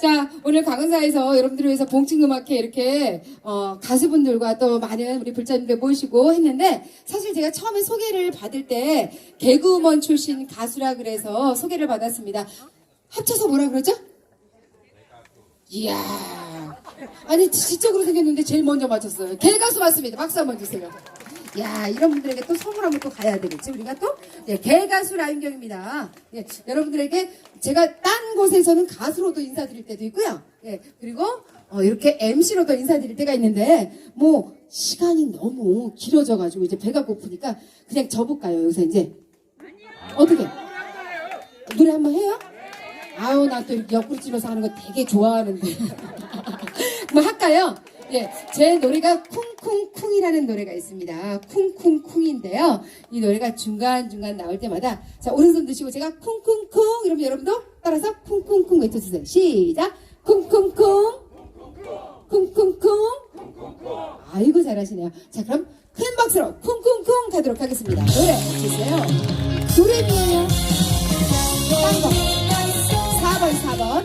자, 오늘 강은사에서 여러분들을 위해서 봉칭음악회 이렇게 어, 가수분들과 또 많은 우리 불자님들 모시고 했는데 사실 제가 처음에 소개를 받을 때 개그우먼 출신 가수라 그래서 소개를 받았습니다. 합쳐서 뭐라 그러죠? 이야. 아니, 지적으로 생겼는데 제일 먼저 맞췄어요. 개가수 맞습니다. 박수 한번 주세요. 야, 이런 분들에게 또 선물하면 또 가야 되겠지. 우리가 또, 예, 개가수 라인경입니다. 예, 여러분들에게 제가 딴 곳에서는 가수로도 인사드릴 때도 있고요. 예, 그리고, 어, 이렇게 MC로도 인사드릴 때가 있는데, 뭐, 시간이 너무 길어져 가지고 이제 배가 고프니까 그냥 접을까요, 요새 이제? 어떻게? 노래 한번 해요? 아유, 나 또 옆구리 찔러서 하는 거 되게 좋아하는데. 뭐 할까요? 예, 제 노래가 쿵쿵쿵이라는 노래가 있습니다. 쿵쿵쿵인데요. 이 노래가 중간중간 나올 때마다 자, 오른손 드시고 제가 쿵쿵쿵 이러면 여러분도 따라서 쿵쿵쿵 외쳐주세요. 시작! 쿵쿵쿵! 쿵쿵쿵! 아이고, 잘하시네요. 자, 그럼 큰 박수로 쿵쿵쿵 가도록 하겠습니다. 노래 주세요. 노래미에요. 딴 거. 4번, 4번.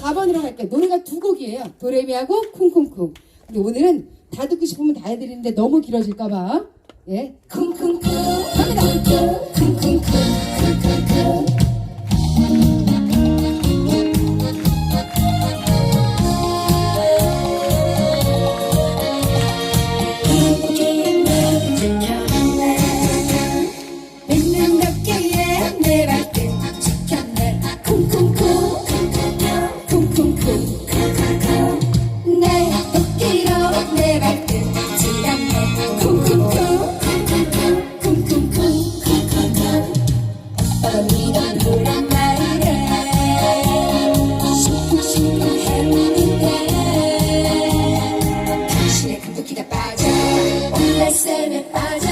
4번으로 갈게요. 노래가 두 곡이에요. 도레미하고 쿵쿵쿵. 근데 오늘은 다 듣고 싶으면 다 해드리는데 너무 길어질까봐. 예. 쿵쿵쿵. 갑니다. 쿵쿵쿵. 쿵쿵쿵. 온날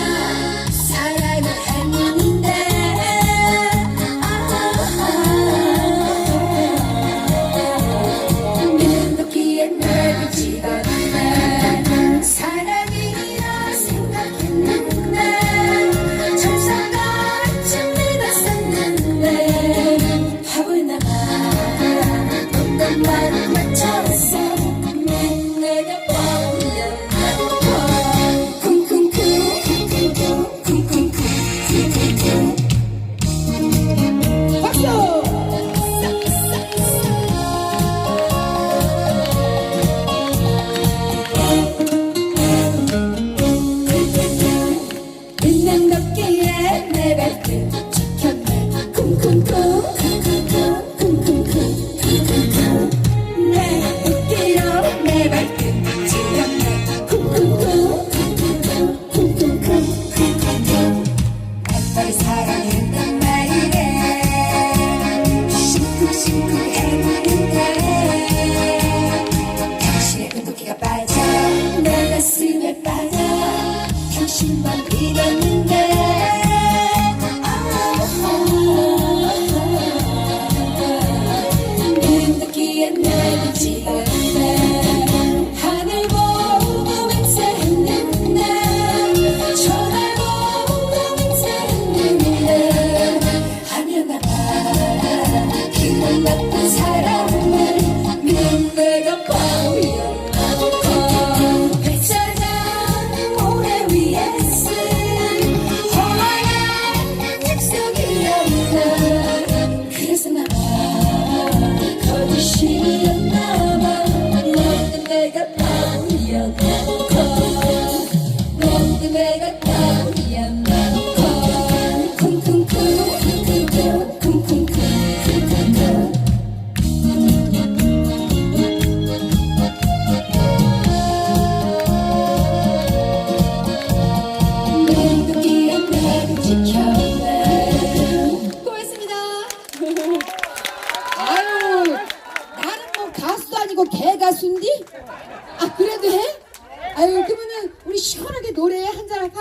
내 가슴에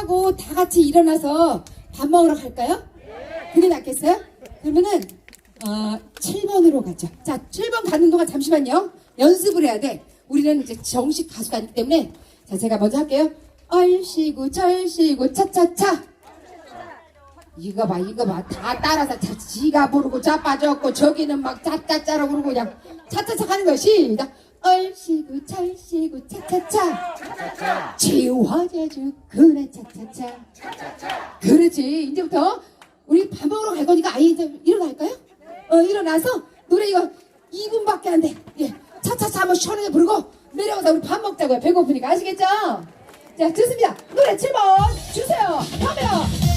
하고 다 같이 일어나서 밥 먹으러 갈까요? 그게 낫겠어요? 그러면은 어, 7번으로 가죠. 자 7번 가는 동안 잠시만요. 연습을 해야 돼. 우리는 이제 정식 가수가 아니기 때문에. 자 제가 먼저 할게요. 얼씨구 절씨구 차차차. 이거 봐 이거 봐. 다 따라서 자, 지가 부르고 자빠졌고 저기는 막 짜짜짜라 부르고 그냥 차차차 하는 거 시작 얼씨구 찰씨구 차차차. 지화자주 그래 차차차. 그렇지. 이제부터 우리 밥 먹으러 갈 거니까 아이들 일어날까요? 어 일어나서 노래 이거 2분밖에 안돼. 예. 차차차 한번 시원하게 부르고 내려가서 우리 밥 먹자고요. 배고프니까. 아시겠죠? 자 좋습니다. 노래 7번 주세요. 카메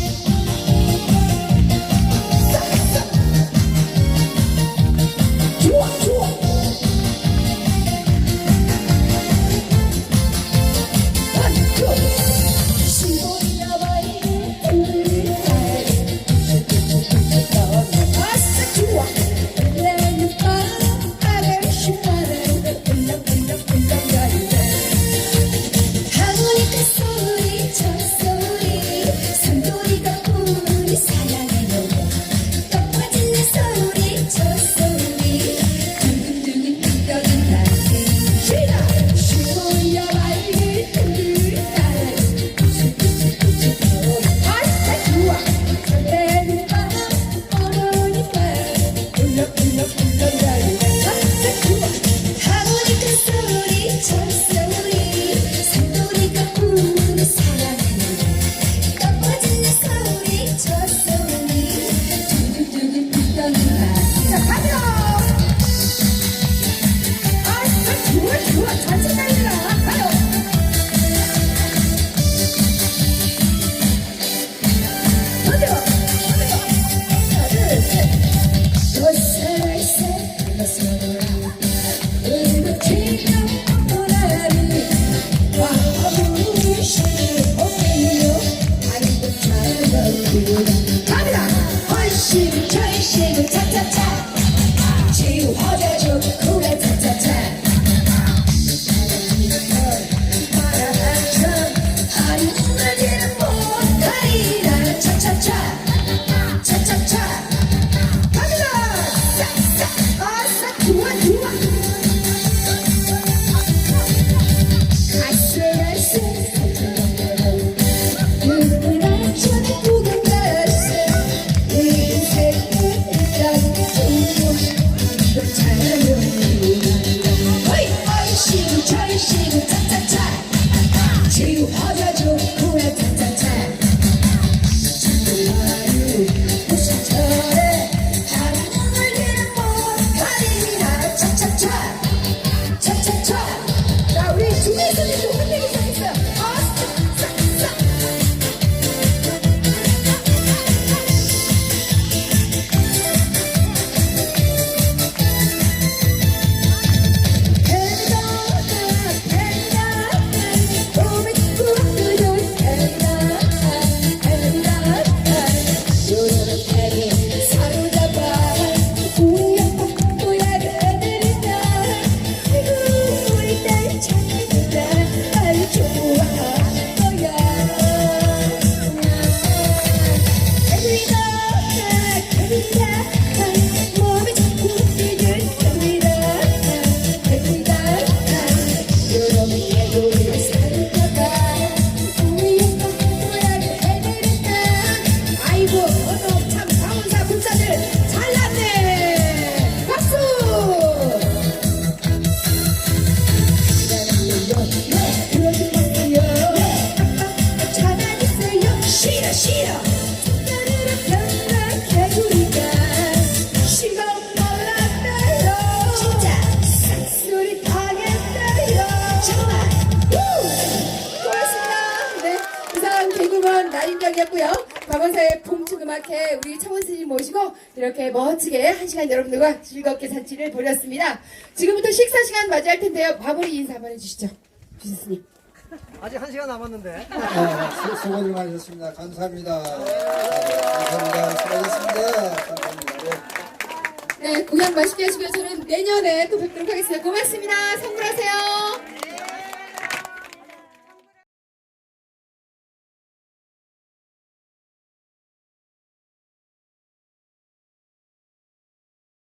지화자 좋 강원사의 봉축 음악회 우리 차원 스님 모시고 이렇게 멋지게 한 시간 여러분들과 즐겁게 잔치를 벌였습니다 지금부터 식사 시간 맞이할 텐데요 마무리 인사 한번 해주시죠 주스님 아직 한 시간 남았는데. 네, 수- 수고들 많으셨습니다. 감사합니다. 감사합니다. 수고하셨습니다. 감사합니다. 네. 네 공연 맛있게 하시고요 저는 내년에 또 뵙도록 하겠습니다 고맙습니다 선물하세요